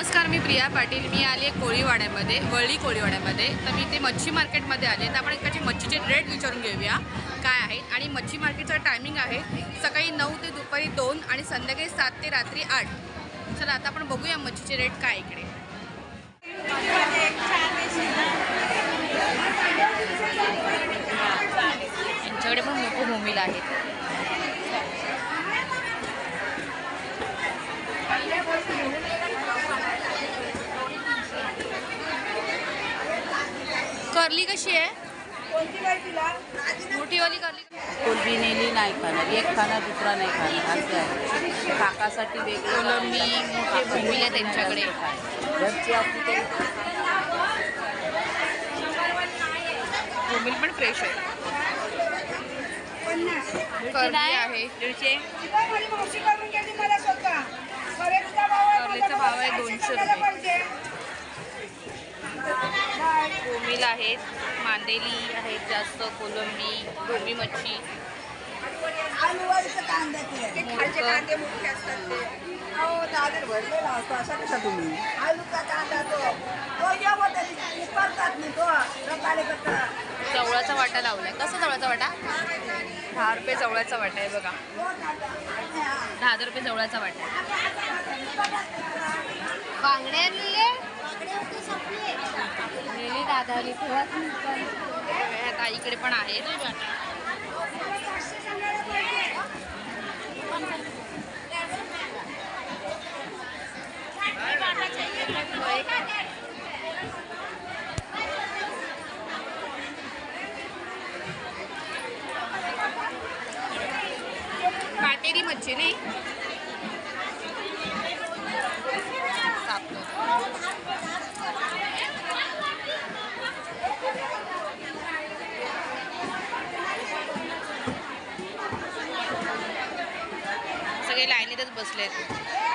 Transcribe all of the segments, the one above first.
नमस्कार मी प्रिया पाटील. मी आली आहे कोळीवाड्यामध्ये वळी कोळीवाड्यामध्ये. तर मी इथे मच्छी मार्केटमध्ये आले तर आपण इकडचे मच्छीचे रेट विचारून घेऊया काय आहेत. आणि मच्छी मार्केटचं टायमिंग आहे सकाळी नऊ ते दुपारी दोन आणि संध्याकाळी सात ते रात्री आठ. चला आता आपण बघूया मच्छीचे रेट काय इकडे. यांच्याकडे पण मोठे मोमील आहेत करली कशी आहे? मोठीवाली करली कोलबी नेली नाही खाणार. एक खाणार दुसरा नाही खाणार. असं आहे. काकासाठी वेगळं. कोलंबी मोठे भोमिल आहे त्यांच्याकडे. घरची तरी भोमिल पण फ्रेश आहे. आहे. दीडशे करलेचा भाव आहे दोनशे रुपये. भोमिल आहेत मांदेली आहेत जास्त कोलंबी भोमी मच्छी. आलूवाडीचं कांदा ते खालचे कांदे मोठे असतात ते. अहो दादर भरलेला असतो असा कसा तुम्ही? आलूचा कांदा तो. तो जेव्हा तरी करतात नाही तो. रताळे करतात जवळाचा वाटा लावलाय. कसा जवळाचा वाटा? दहा रुपये जवळाचा वाटा आहे बघा. दहा रुपये जवळाचा वाटा बांगड्या आता इकडे पण आहे काटेरी मच्छी नाही? सापलो बसले आहेत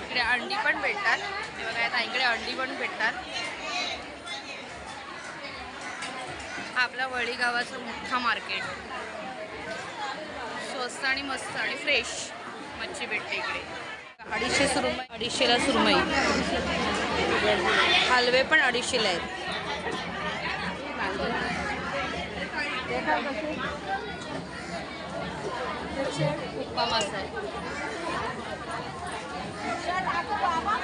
इकडे अंडी पण भेटतात. बघा ताईकडे अंडी पण भेटतात. आपला वळी गावाचं मोठा मार्केट. स्वस्त आणि मस्त आणि फ्रेश मच्छी भेटते इकडे. अडीचशे सुरमई अडीचशेला सुरमई. हलवे पण अडीचशेला आहेत उपमा मस्त आहे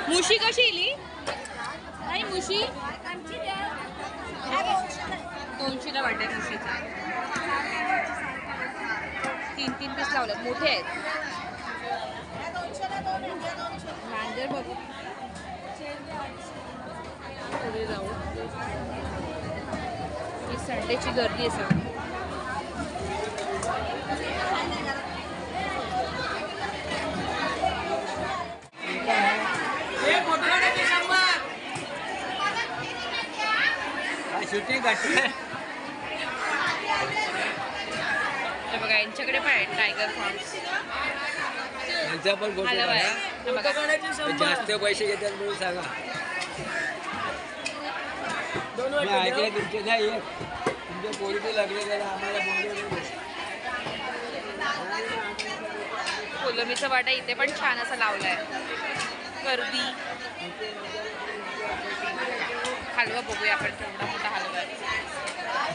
मुशी कशी इली नाही मुशी? दोनशेला वाटते मुशीचा. तीन तीन पीस लावले मोठे आहेत. मांजर बघू. पुढे जाऊ. ही संडेची गर्दी आहे सगळी. हे बघा यांच्याकडे पण आहे टायगर फार्म्स पण हलवा आहे. हे बघा. जास्त पैसे घेतात म्हणून सांगा. मी ऐकलं तुमचे. द्या एक. तुमच्या पोरीचे लग्न झालं आम्हाला बोलले कोलमीचा वाटा इथे पण छान असा लावलाय. गर्दी. हलवा बघूया आपण केवढा मोठा हलवा आहे.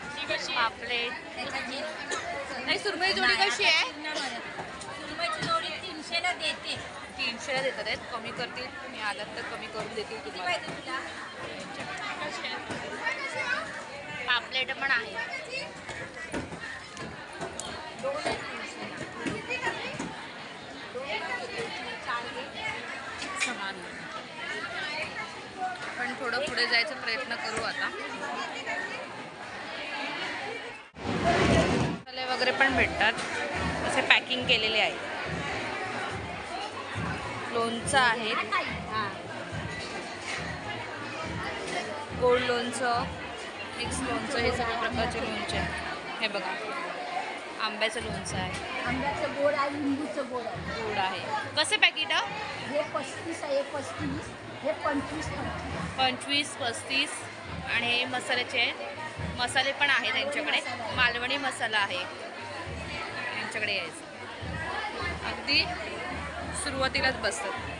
पापलेट नाही सुरमई जोडी कशी आहे? तीनशेला देते. तीनशेला देतात आहेत? कमी करतील. तुम्ही आलात तर कमी करून देतील तुम्हाला. पापलेट पण आहे. पण थोडं पुढे जायचा प्रयत्न करू आता. वगैरे पण भेटतात. असे पॅकिंग केलेले आहे लोणचं आहे. गोड लोणचं मिक्स लोणचं हे सगळ्या प्रकारचे लोणचे आहे हे बघा. आंब्याचं लोणचं आहे. आंब्याचं गोड आहे लिंबूचं गोड आहे. गोड आहे. कसे पॅकेट हे? पस्तीस आहे पस्तीस. हे पंचवीस पंचवीस पंचवीस पस्तीस. आणि हे मसाल्याचे आहेत. मसाले पण आहे त्यांच्याकडे. मालवणी मसाला आहे. त्यांच्याकडे यायचं. अगदी सुरुवातीलाच बसतात.